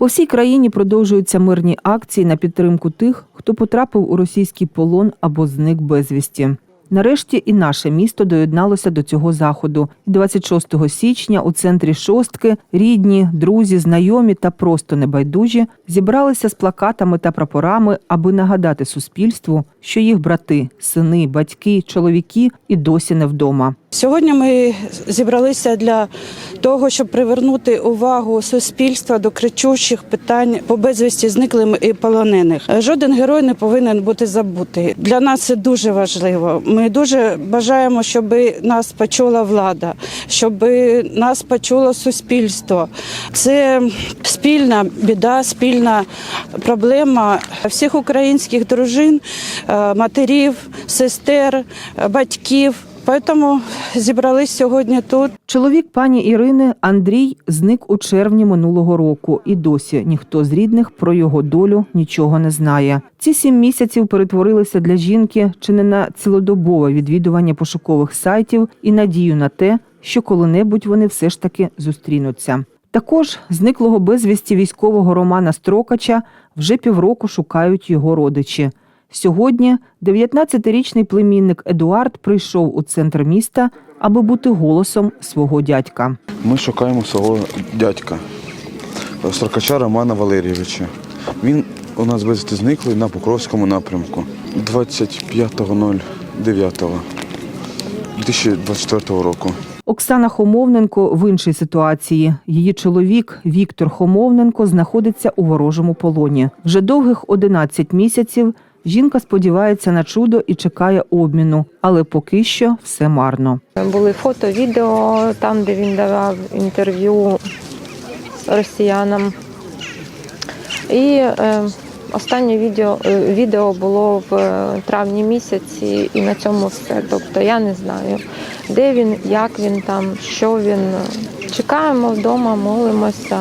По всій країні продовжуються мирні акції на підтримку тих, хто потрапив у російський полон або зник безвісті. Нарешті і наше місто доєдналося до цього заходу. І 26 січня у центрі шостки рідні, друзі, знайомі та просто небайдужі зібралися з плакатами та прапорами, аби нагадати суспільству, що їх брати, сини, батьки, чоловіки і досі не вдома. Сьогодні ми зібралися для того, щоб привернути увагу суспільства до кричущих питань по безвісті зниклим і полонених. Жоден герой не повинен бути забутий. Для нас це дуже важливо. Ми дуже бажаємо, щоб нас почула влада, щоб нас почуло суспільство. Це спільна біда, спільна проблема всіх українських дружин, е, матерів, сестер, е, батьків. Тому зібрались сьогодні тут. Чоловік пані Ірини Андрій зник у червні минулого року, і досі ніхто з рідних про його долю нічого не знає. Ці сім місяців перетворилися для жінки чи не на цілодобове відвідування пошукових сайтів і надію на те, що коли-небудь вони все ж таки зустрінуться. Також зниклого безвісті військового Романа Строкача вже півроку шукають його родичі. Сьогодні 19-річний племінник Едуард прийшов у центр міста, аби бути голосом свого дядька. Ми шукаємо свого дядька, Строкача Романа Валерійовича. Він у нас безвісти зниклий на Покровському напрямку 25.09.2024 року. Оксана Хомовненко в іншій ситуації. Її чоловік Віктор Хомовненко знаходиться у ворожому полоні. Вже довгих 11 місяців жінка сподівається на чудо і чекає обміну, але поки що все марно. Були фото, відео там, де він давав інтерв'ю росіянам. І е, останнє відео, е, відео було в е, травні місяці, і на цьому все. Тобто я не знаю, де він, як він там, що він. Чекаємо вдома, молимося,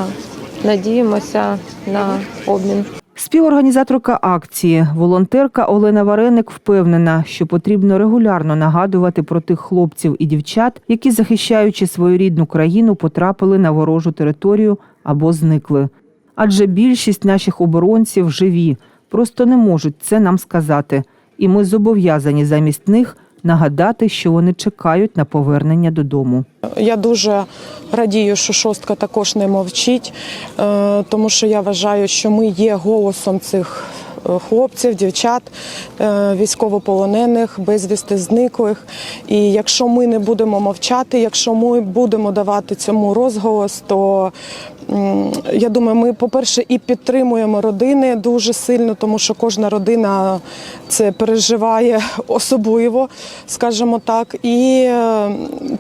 надіємося на обмін. Співорганізаторка акції, волонтерка Олена Вареник впевнена, що потрібно регулярно нагадувати про тих хлопців і дівчат, які, захищаючи свою рідну країну, потрапили на ворожу територію або зникли. Адже більшість наших оборонців живі, просто не можуть це нам сказати, і ми зобов'язані замість них нагадати, що вони чекають на повернення додому. Я дуже радію, що шостка також не мовчить, е, тому що я вважаю, що ми є голосом цих хлопців, дівчат, е, військовополонених, безвісти зниклих. І якщо ми не будемо мовчати, якщо ми будемо давати цьому розголос, то я думаю, ми, по-перше, і підтримуємо родини дуже сильно, тому що кожна родина це переживає особливо, скажімо так. І е,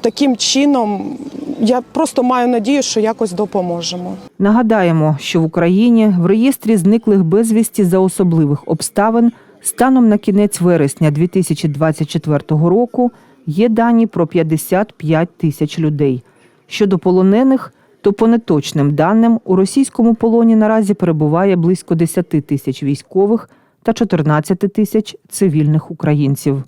таким чином я просто маю надію, що якось допоможемо. Нагадаємо, що в Україні в реєстрі зниклих безвісті за особливих обставин станом на кінець вересня 2024 року є дані про 55 тисяч людей. Щодо полонених, то по неточним даним у російському полоні наразі перебуває близько 10 тисяч військових та 14 тисяч цивільних українців.